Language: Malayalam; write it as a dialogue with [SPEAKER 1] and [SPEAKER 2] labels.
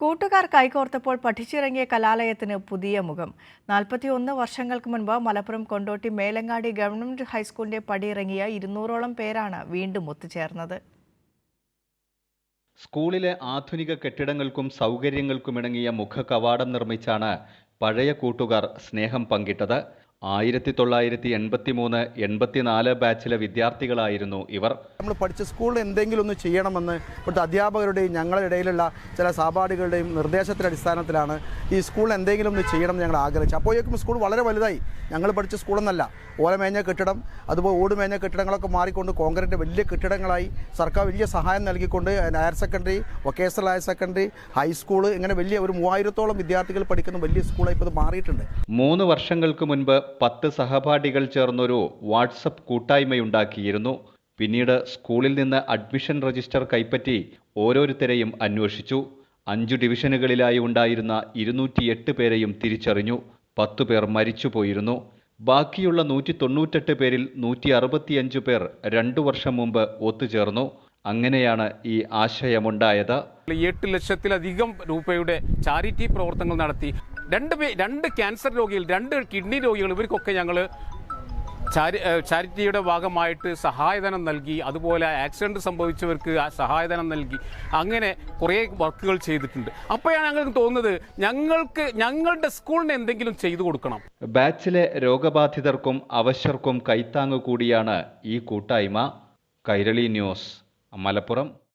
[SPEAKER 1] കൂട്ടുകാർ കൈകോർത്തപ്പോൾ പഠിച്ചിറങ്ങിയ കലാലയത്തിന് പുതിയ മുഖം. നാൽപ്പത്തിയൊന്ന് വർഷങ്ങൾക്ക് മുൻപ് മലപ്പുറം കൊണ്ടോട്ടി മേലങ്ങാടി ഗവൺമെന്റ് ഹൈസ്കൂളിന്റെ പടിയിറങ്ങിയ ഇരുന്നൂറോളം പേരാണ് വീണ്ടും ഒത്തുചേർന്നത്.
[SPEAKER 2] സ്കൂളിലെ ആധുനിക കെട്ടിടങ്ങൾക്കും സൗകര്യങ്ങൾക്കുമിണങ്ങിയ മുഖ കവാടം നിർമ്മിച്ചാണ് പഴയ കൂട്ടുകാർ സ്നേഹം പങ്കിട്ടത്. ആയിരത്തി തൊള്ളായിരത്തി എൺപത്തി മൂന്ന് എൺപത്തിനാല് ബാച്ചിലെ വിദ്യാർത്ഥികളായിരുന്നു ഇവർ.
[SPEAKER 3] നമ്മൾ പഠിച്ച സ്കൂളിൽ എന്തെങ്കിലും ഒന്ന് ചെയ്യണമെന്ന് ഇവിടുത്തെ അധ്യാപകരുടെയും ഞങ്ങളുടെ ഇടയിലുള്ള ചില സഹപാഠികളുടെയും നിർദ്ദേശത്തിന്റെ അടിസ്ഥാനത്തിലാണ് ഈ സ്കൂളിൽ എന്തെങ്കിലും ഒന്ന് ചെയ്യണം എന്ന് ഞങ്ങൾ ആഗ്രഹിച്ചു അപ്പോഴേക്കും സ്കൂൾ വളരെ വലുതായി. ഞങ്ങൾ പഠിച്ച സ്കൂളെന്നല്ല. ഓലമേഞ്ഞ കെട്ടിടം അതുപോലെ ഓടുമേഞ്ഞ കെട്ടിടങ്ങളൊക്കെ മാറിക്കൊണ്ട് കോൺക്രീറ്റ് വലിയ കെട്ടിടങ്ങളായി സർക്കാർ വലിയ സഹായം നൽകിക്കൊണ്ട് higher secondary vocational higher secondary high school ഇങ്ങനെ വലിയ ഒരു മൂവായിരത്തോളം വിദ്യാർത്ഥികൾ പഠിക്കുന്ന വലിയ സ്കൂളായി ഇപ്പോൾ ഇത് മാറിയിട്ടുണ്ട്.
[SPEAKER 2] മൂന്ന് വർഷങ്ങൾക്ക് മുൻപ് പത്ത് സഹപാഠികൾ ചേർന്നൊരു വാട്സപ്പ് കൂട്ടായ്മയുണ്ടാക്കിയിരുന്നു. പിന്നീട് സ്കൂളിൽ നിന്ന് അഡ്മിഷൻ രജിസ്റ്റർ കൈപ്പറ്റി ഓരോരുത്തരെയും അന്വേഷിച്ചു. അഞ്ചു ഡിവിഷനുകളിലായി ഉണ്ടായിരുന്ന ഇരുന്നൂറ്റിയെട്ട് പേരെയും തിരിച്ചറിഞ്ഞു. പത്തു പേർ മരിച്ചുപോയിരുന്നു. ബാക്കിയുള്ള നൂറ്റി തൊണ്ണൂറ്റെട്ട് പേരിൽ നൂറ്റി അറുപത്തിയഞ്ച് പേർ രണ്ടു വർഷം മുമ്പ് ഒത്തുചേർന്നു. അങ്ങനെയാണ് ഈ ആശയമുണ്ടായത്.
[SPEAKER 4] എട്ട് ലക്ഷത്തിലധികം രൂപയുടെ ചാരിറ്റി പ്രവർത്തനങ്ങൾ നടത്തി. രണ്ട് രണ്ട് ക്യാൻസർ രോഗികൾ രണ്ട് കിഡ്നി രോഗികൾ ഇവർക്കൊക്കെ ഞങ്ങൾ ചാരി ചാരിറ്റിയുടെ ഭാഗമായിട്ട് സഹായധനം നൽകി അതുപോലെ ആക്സിഡന്റ് സംഭവിച്ചവർക്ക് സഹായധനം നൽകി അങ്ങനെ കുറേ വർക്കുകൾ ചെയ്തിട്ടുണ്ട്. അപ്പോഴാണ് ഞങ്ങൾക്ക് തോന്നുന്നത് ഞങ്ങൾക്ക് ഞങ്ങളുടെ സ്കൂളിന് എന്തെങ്കിലും ചെയ്തു കൊടുക്കണം.
[SPEAKER 2] ബാച്ചിലെ രോഗബാധിതർക്കും അവശ്യർക്കും കൈത്താങ്ങ് കൂടിയാണ് ഈ കൂട്ടായ്മ. കൈരളി ന്യൂസ് മലപ്പുറം.